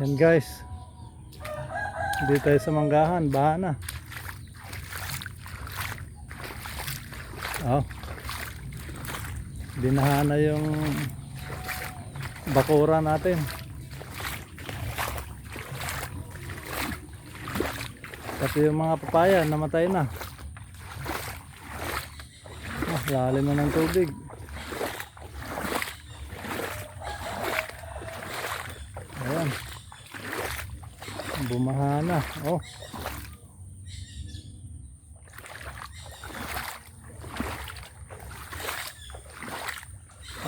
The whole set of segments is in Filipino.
Yan guys. Hindi tayo sa manggahan, baha na. Oh. Binaha na yung bakura natin. Pati yung mga papaya namatay na. Ah, lalim na ng tubig. Ayan. Bumaha na. Oh.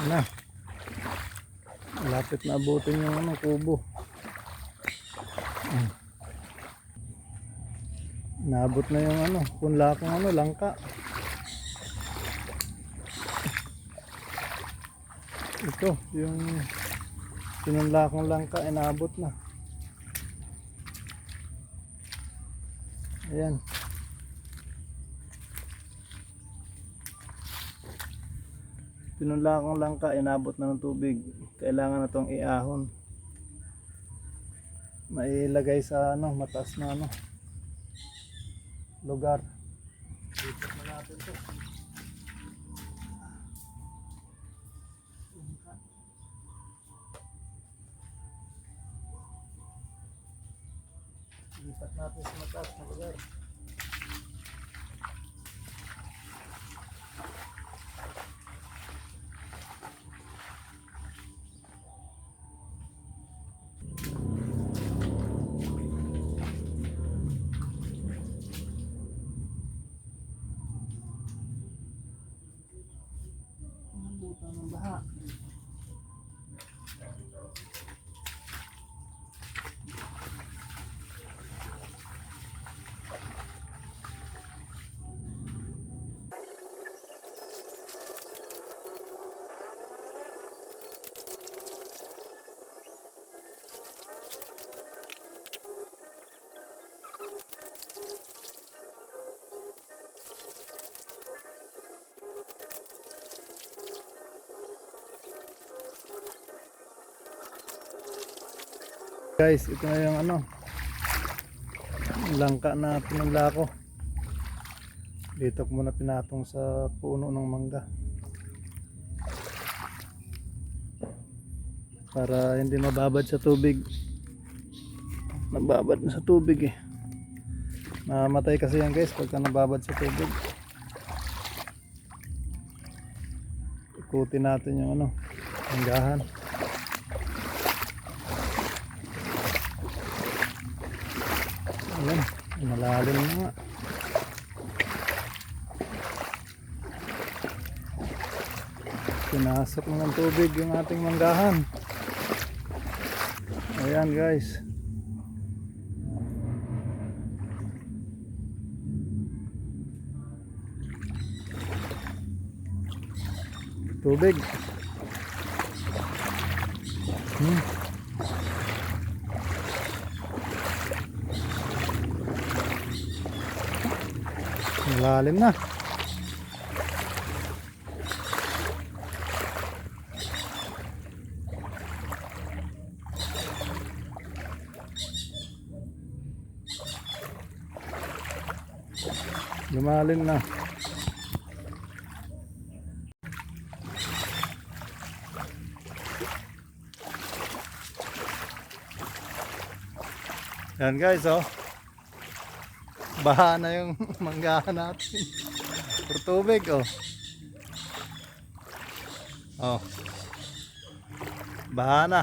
Ano? Malapit na abutin yung ano, kubo. Hmm. Naabot na yung ano, punla kong ano, langka. Ito, yung pinunla kong langka, inaabot na. Ayan. Pinunla kong langka, inabot na ng tubig. Kailangan na itong iahon. Mailagay sa ano, mataas na ano, lugar. Lipat na natin to. Lipat natin sa mataas na lugar. Ng baha. Guys, ito na yung ano langka na pinunla ko. Dito ko muna pinatong sa puno ng mangga. Para hindi mababad sa tubig. Nababad na sa tubig eh. Mamatay kasi yan guys pagka nababad sa tubig. Ikutin natin yung ano, manggahan. Ayan, malalim na nga. Pinasok na ng tubig yung ating manggahan. Ayan guys. Tubig. Hmm. Malalim na. Lumalim na. Yan guys oh. Baha na yung manggahan natin. Puro tubig, oh. Oh. Baha na.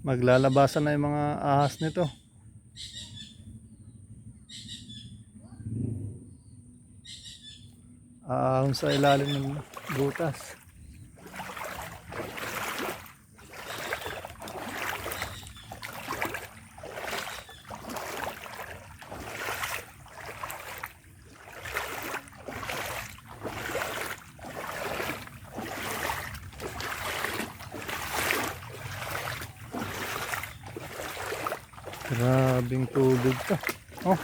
Maglalabasan na yung mga ahas nito. Ahon sa ilalim ng butas. Grabing tubig to. Oh,